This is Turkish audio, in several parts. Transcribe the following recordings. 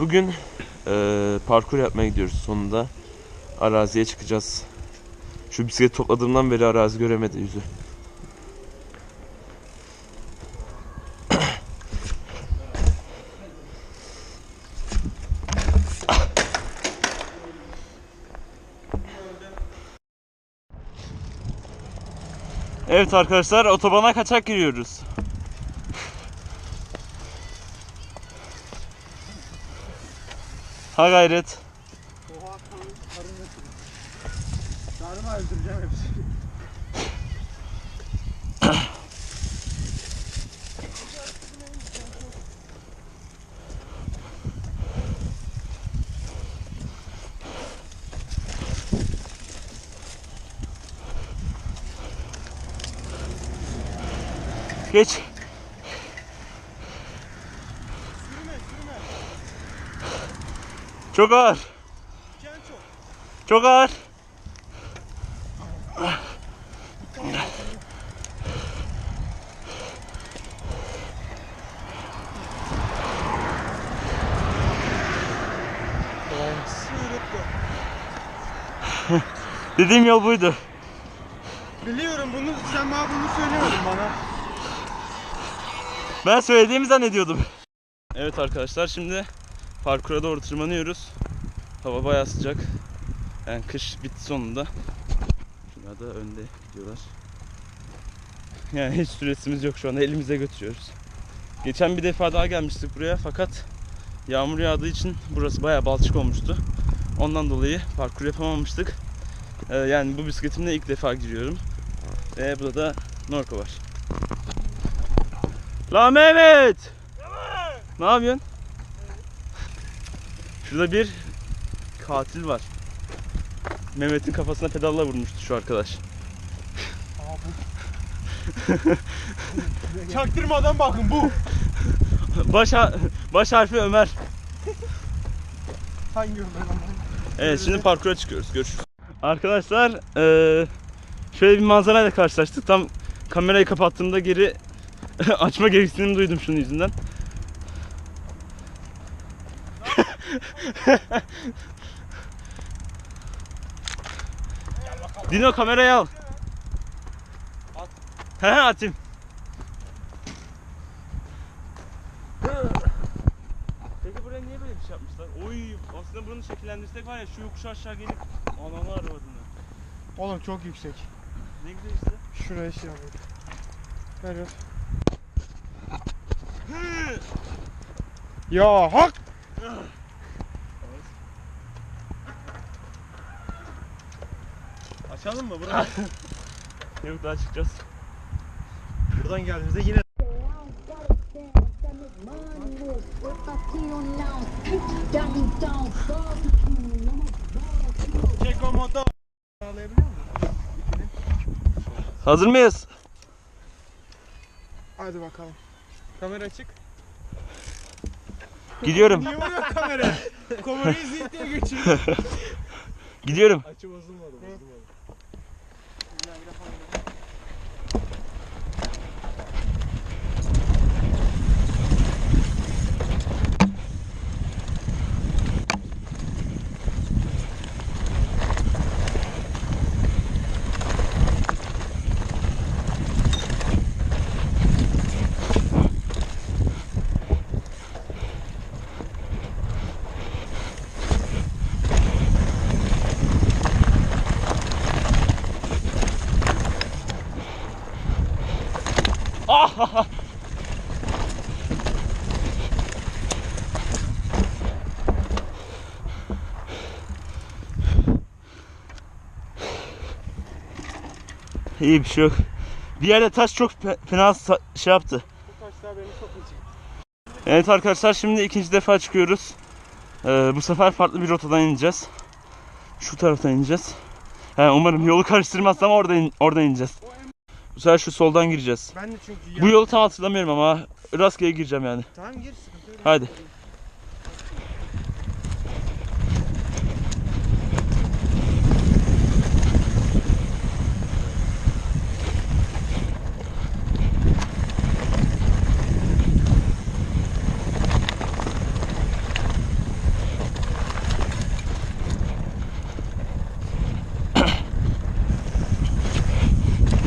Bugün eee, parkur yapmaya gidiyoruz sonunda. Araziye çıkacağız. Şu bisiklet topladığımdan beri arazi göremedi yüzü. Evet arkadaşlar otobana kaçak giriyoruz. Ha gayret. Oha karın karın götürün. Galiba öldüreceğim hepsini. Geç. Çok ağır. Çok. Çok ağır. Dediğim yol buydu. Biliyorum bunu sen bana bunu söylemedin bana. Ben söylediğimi zannediyordum. Evet arkadaşlar şimdi parkura doğru tırmanıyoruz. Hava bayağı sıcak. Yani kış bitti sonunda. Şunlar da önde gidiyorlar. Yani hiç süresimiz yok şu anda elimize götürüyoruz. Geçen bir defa daha gelmiştik buraya fakat yağmur yağdığı için burası bayağı balçık olmuştu. Ondan dolayı parkur yapamamıştık. Ee, yani bu bisikletimle ilk defa giriyorum. Ve burada da Norko var. La Mehmet! Ne yapıyorsun? Şurada bir katil var. Mehmet'in kafasına pedalla vurmuştu şu arkadaş. Çaktırmadan bakın bu. Baş, ha- baş harfi Ömer. Hangi Ömer? Evet şimdi parkura çıkıyoruz. Görüşürüz. Arkadaşlar eee, şöyle bir manzarayla karşılaştık. Tam kamerayı kapattığımda geri açma gereksinimi duydum şunun yüzünden. Dino kamerayı al. At. He he atayım. Peki buraya niye böyle bir şey yapmışlar? Oy aslında buranı şekillendirsek var ya şu yokuş aşağı gelip ananı arabadını. Oğlum çok yüksek. Ne güzel işte. Şuraya şey yapayım. Evet. Ya hak. Açalım mı burayı? Yok daha çıkacağız. Buradan geldiğimizde yine çek o motor. Sağlayabiliyor musun? Hazır mıyız? Hadi bakalım. Kamera açık. Gidiyorum. Niye vuruyor kamera? Kamerayı zihniye geçiriyor. Gidiyorum. Açı bozulmadı, bozulmadı. Ah! İyi bir şey yok. Bir yerde taş çok fe- fena şey yaptı. Bu taşlar beni çok içecek. Evet arkadaşlar şimdi ikinci defa çıkıyoruz. Ee, bu sefer farklı bir rotadan ineceğiz. Şu taraftan ineceğiz. He, umarım yolu karıştırmazsam orada in- orada ineceğiz. Bu sefer şu soldan gireceğiz. Ben de çünkü Bu yolu tam hatırlamıyorum ama rastgele gireceğim yani. Tamam gir sıkıntı yok. Hadi.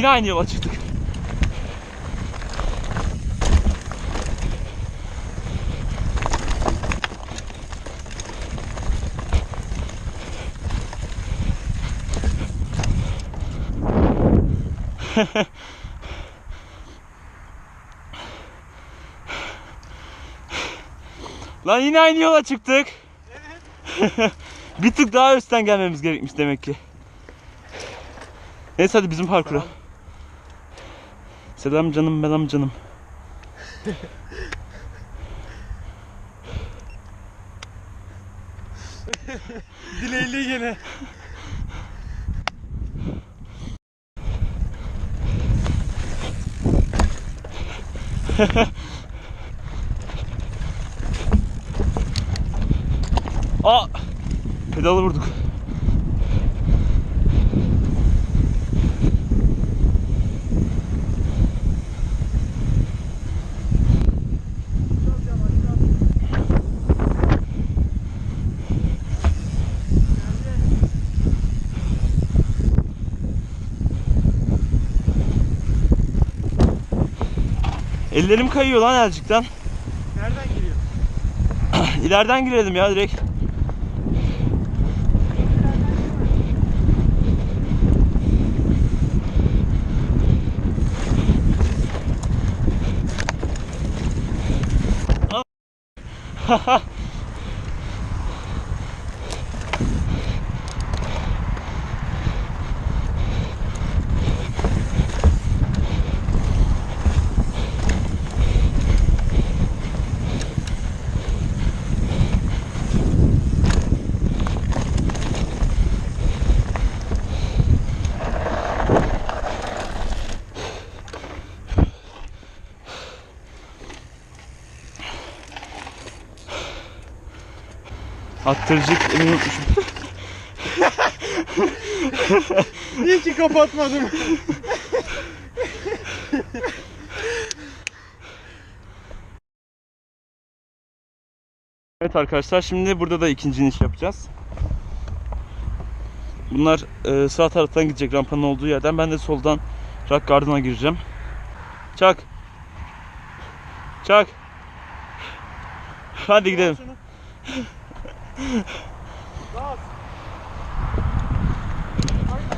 Yine aynı yola çıktık. Lan yine aynı yola çıktık. bir tık daha üstten gelmemiz gerekmiş demek ki. Neyse hadi bizim parkura. Selam canım belam canım. Dileyli gene. Aa! Pedalı vurduk. Ellerim kayıyor lan elcikten. Nereden giriyor? İleriden girelim ya direkt. Attırıcık emin unutmuşum. İyi ki kapatmadım. Evet arkadaşlar şimdi burada da ikinci iniş yapacağız. Bunlar e, sağ taraftan gidecek rampanın olduğu yerden. Ben de soldan rock garden'a gireceğim. Çak. Çak. Hadi gidelim. Hangi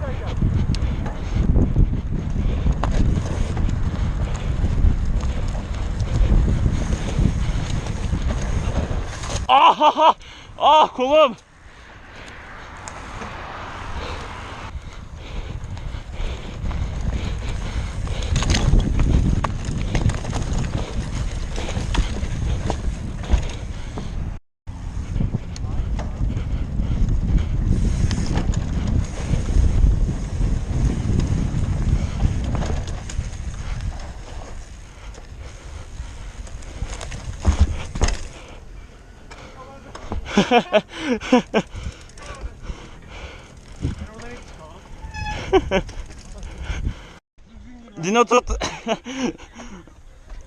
kayacak? Ah, ah kolum. Dino tut.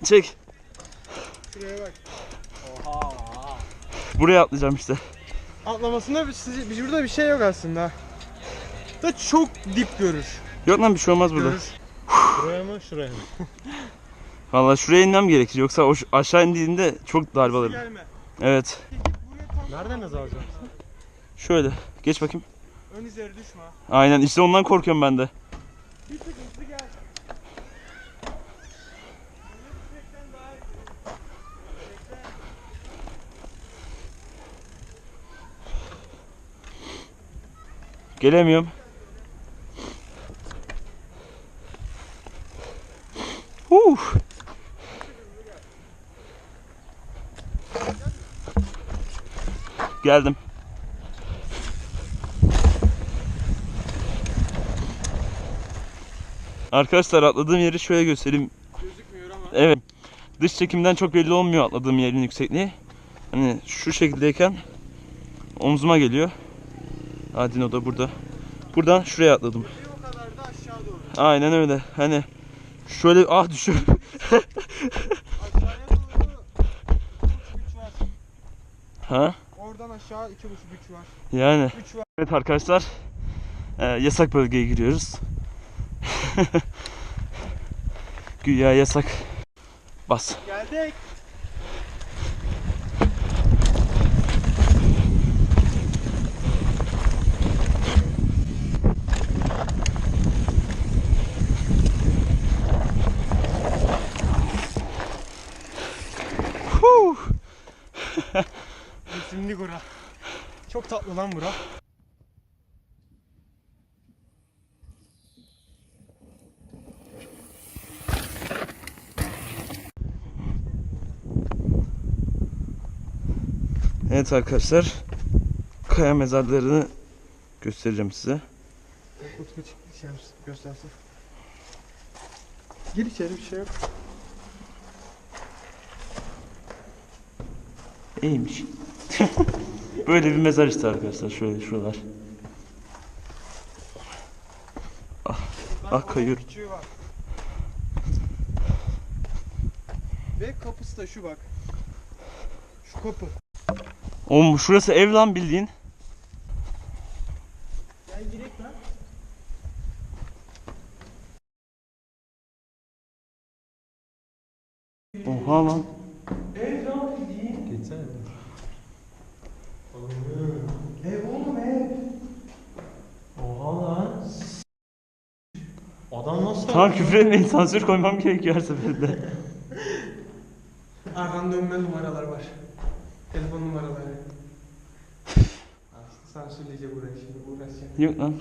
Çek. Şuraya bak. Oha. Buraya atlayacağım işte. Atlamasında bir, sizi- bir- burada bir şey yok aslında. Da çok dip görür. Yok lan bir şey olmaz burada. Görür. Buraya mı şuraya mı? Vallahi şuraya inmem gerekir. Yoksa o aşağı indiğinde çok darbe alırım. Gelme. Evet. Nereden naz alacağım? Şöyle. Geç bakayım. Ön izleri düşme. Aynen işte ondan korkuyorum ben de. Bir tık hızlı gel. Gelemiyorum. Uf. Geldim. Arkadaşlar atladığım yeri şöyle göstereyim. Gözükmüyor ama. Evet. Dış çekimden çok belli olmuyor atladığım yerin yüksekliği. Hani şu şekildeyken omzuma geliyor. Adino da burada. Buradan şuraya atladım. Aynen öyle. Hani şöyle ah var. ha? Oradan aşağı iki buçuk güç var. Yani. Güç var. Evet arkadaşlar. e, yasak bölgeye giriyoruz. Güya yasak. Bas. Geldik. Bura. Çok tatlı lan bura. Evet arkadaşlar. Kaya mezarlarını göstereceğim size. Utku çık dışarı göstersin. Gir içeri bir şey yok. İyiymiş. Böyle bir mezar işte arkadaşlar. Şöyle şuralar. Ah, ah var. Ve kapısı da şu bak. Şu kapı. Oğlum şurası ev lan bildiğin. Gel girek lan. Oha lan. Ev lan bildiğin. Geçsene. Ev oğlum ev. Oha lan. Adam nasıl Tamam küfür etmeyin sansür koymam gerekiyor her seferinde. Arkan dönme numaralar var. Telefon numaraları. İşte sansürleyecek burayı şimdi uğraşacağım. Yok lan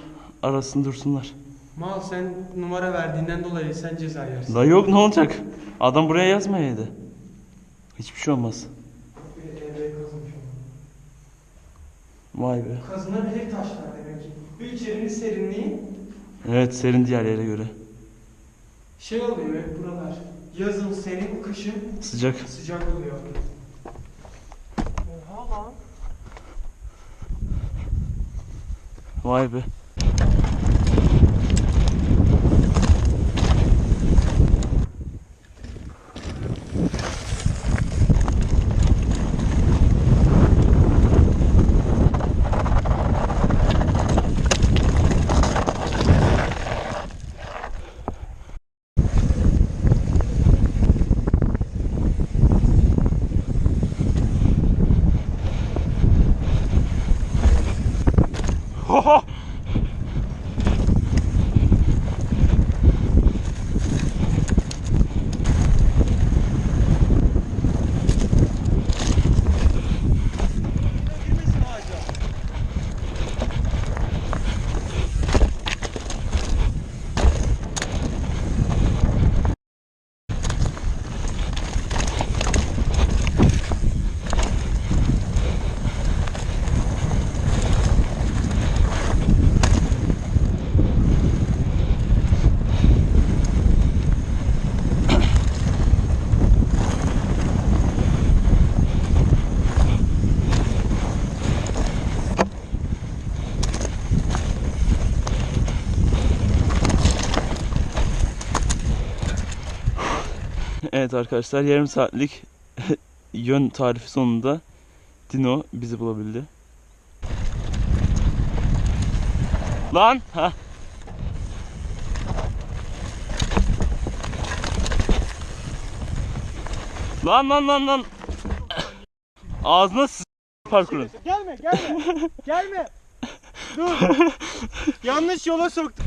arasın dursunlar. Mal sen numara verdiğinden dolayı sen ceza yersin. La yok ne olacak? Adam buraya yazmayaydı. Hiçbir şey olmaz. Bir onu. Vay be. Kazınabilir taşlar demek ki. Bu içerinin serinliği Evet serin diğer yere göre. şey oluyor hep buralar. Yazın serin, kışın Sıcak. sıcak oluyor. Oha lan. Vay be. Evet arkadaşlar yarım saatlik yön tarifi sonunda Dino bizi bulabildi. Lan! Ha. Lan lan lan lan. Ağzına s- parkurun. Gelme gelme. gelme. Dur. Yanlış yola soktum.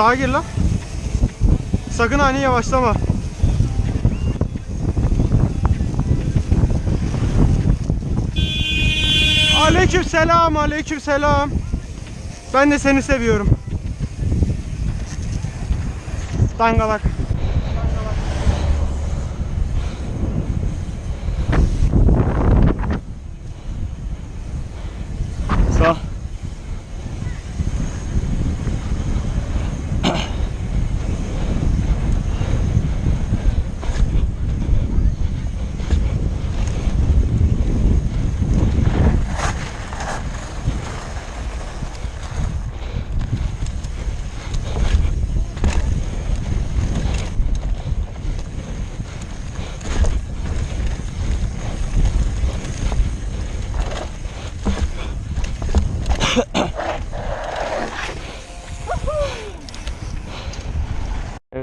Sağa gir lan. Sakın ani yavaşlama. Aleyküm selam, aleyküm selam. Ben de seni seviyorum. Dangalak. Sağ.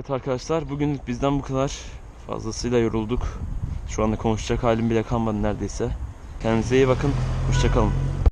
Evet arkadaşlar bugünlük bizden bu kadar. Fazlasıyla yorulduk. Şu anda konuşacak halim bile kalmadı neredeyse. Kendinize iyi bakın. Hoşçakalın.